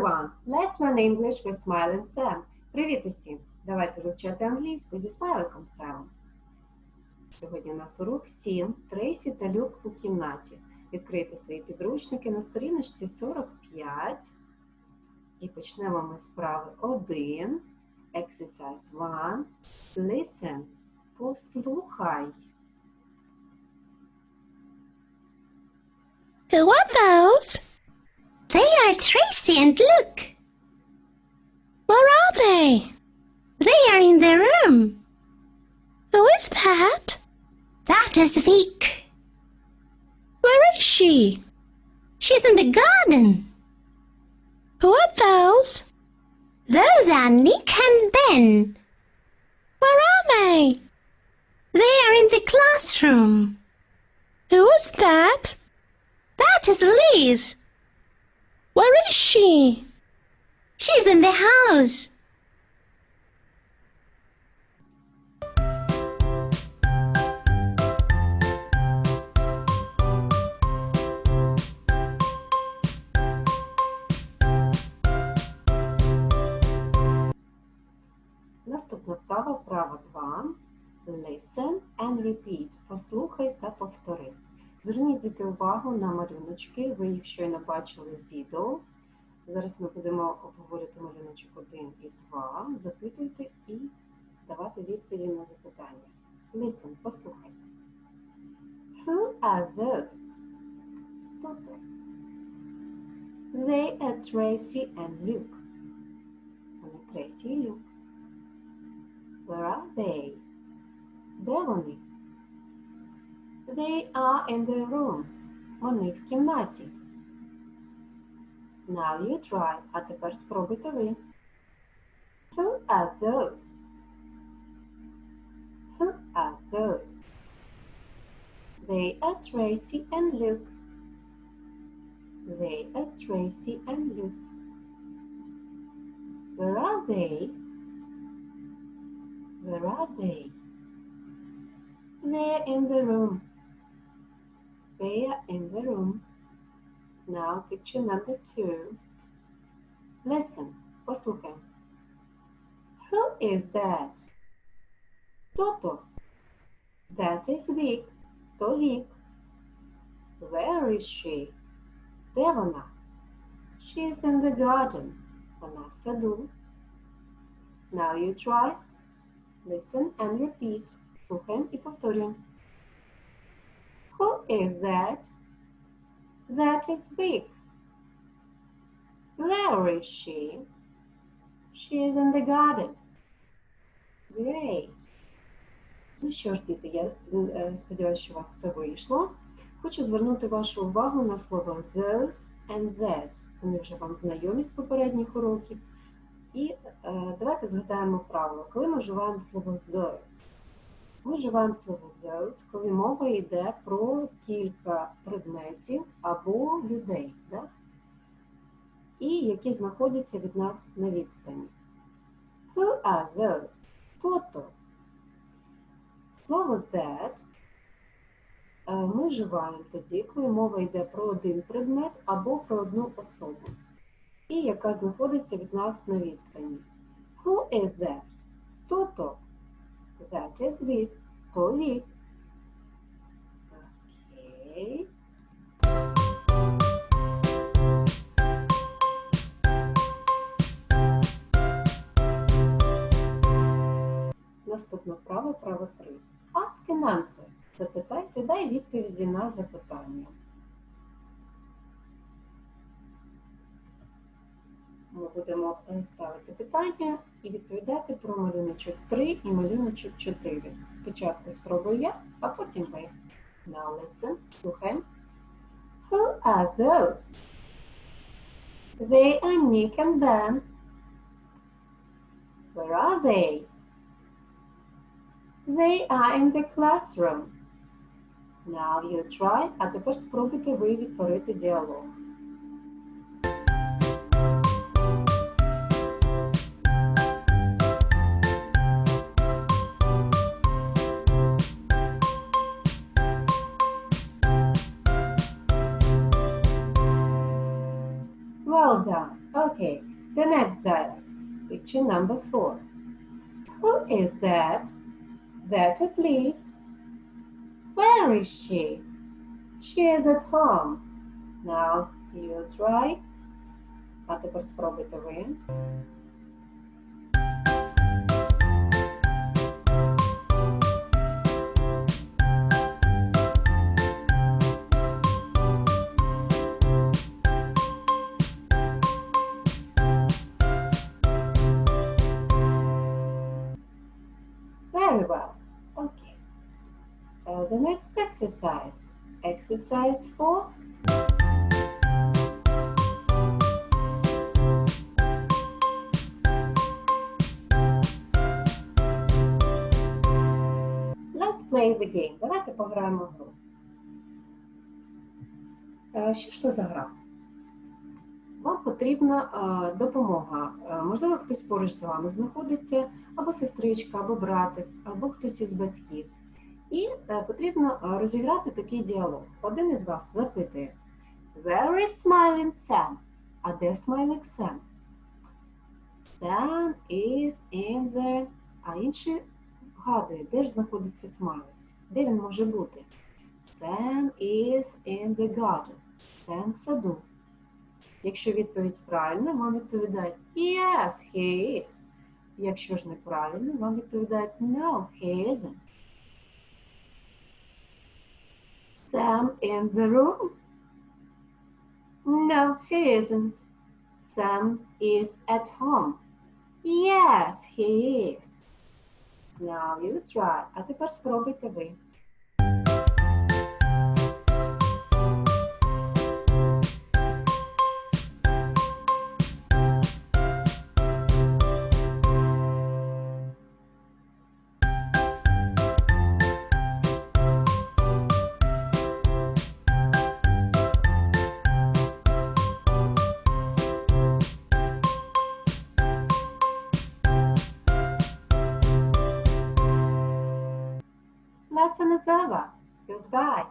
everyone! Let's learn English with Smile and Sam. Привіт усім! Давайте вивчати англійську зі смайликом Сем. Сьогодні у нас урок 7. Трейсі та Люк у кімнаті. Відкрийте свої підручники на сторіночці 45. І почнемо ми з вправи 1. Exercise 1. Listen. Послухай. They and Luke. Where are they? They are in the room. Who is that? That is Vic. Where is she? She's in the garden. Who are those? Those are Nick and Ben. Where are they? They are in the classroom. Who is that? That is Liz. Where is she? She's in the house. Наступна вправа, вправа 2. Listen and repeat. Послухай та повтори. Зверніть увагу на малюночки. Ви їх щойно бачили в відео. Зараз ми будемо обговорити малюночок 1 і 2. Запитуйте і давати відповіді на запитання. Listen, послухай. Who are those? Хто то? They are Tracy and Luke. Вони Трейсі і Люк. Where are they? Де вони? They are in the room. Вони в кімнаті. Now you try. А тепер спробуйте ви. Who are those? Who are those? They are Tracy and Luke. They are Tracy and Luke. Where are they? Where are they? They're in the room. They are in the room. Now picture number two. Listen, послухай. Who is that? Хто то? That is Vic. То Вік. Where is she? Де вона? She is in the garden. Вона в саду. Now you try. Listen and repeat. Слухаємо і повторюємо. Who is that? That is big. Where is she? She is in the garden. Great. Ну що ж, діти, я е, сподіваюся, що у вас все вийшло. Хочу звернути вашу увагу на слова those and that. Вони вже вам знайомі з попередніх уроків. І е, давайте згадаємо правило. Коли ми вживаємо слово those, ми вживаємо слово those, коли мова йде про кілька предметів або людей, да? і які знаходяться від нас на відстані. Who are those? Хто то? Слово that е, ми вживаємо тоді, коли мова йде про один предмет або про одну особу, і яка знаходиться від нас на відстані. Who is that? Хто то? Vic. То Vic. Окей. Наступна вправа, право 3. Ask and answer. Запитайте, дай відповіді на запитання. Ми будемо е, ставити питання і відповідати про малюночок 3 і малюночок 4. Спочатку спробую я, а потім ви. Now listen, слухаємо. Who are those? They are Nick and Ben. Where are they? They are in the classroom. Now you try, а тепер спробуйте ви відтворити діалог. Well done. Okay, the next dialogue. Picture number four. Who is that? That is Liz. Where is she? She is at home. Now you try. А тепер спробуйте ви. Very well. Okay. So the next exercise. Exercise four. Let's play the game. Давайте пограємо гру. Е, Що ж це за гра? Вам потрібна е, допомога. Е, Можливо, хтось поруч з вами знаходиться, або сестричка, або братик, або хтось із батьків. І е, потрібно розіграти такий діалог. Один із вас запитує: Where is smiling Sam? А де смайлик Sam? Sam is in the... А інший вгадує, де ж знаходиться смайлик? Де він може бути? Sam is in the garden. Sam в саду. Якщо відповідь правильна, вам відповідають Yes, he is. Якщо ж неправильно, вам відповідають No, he isn't. Sam in the room? No, he isn't. Sam is at home. Yes, he is. Now you try. А тепер спробуйте ви. Hasanazawa. Goodbye.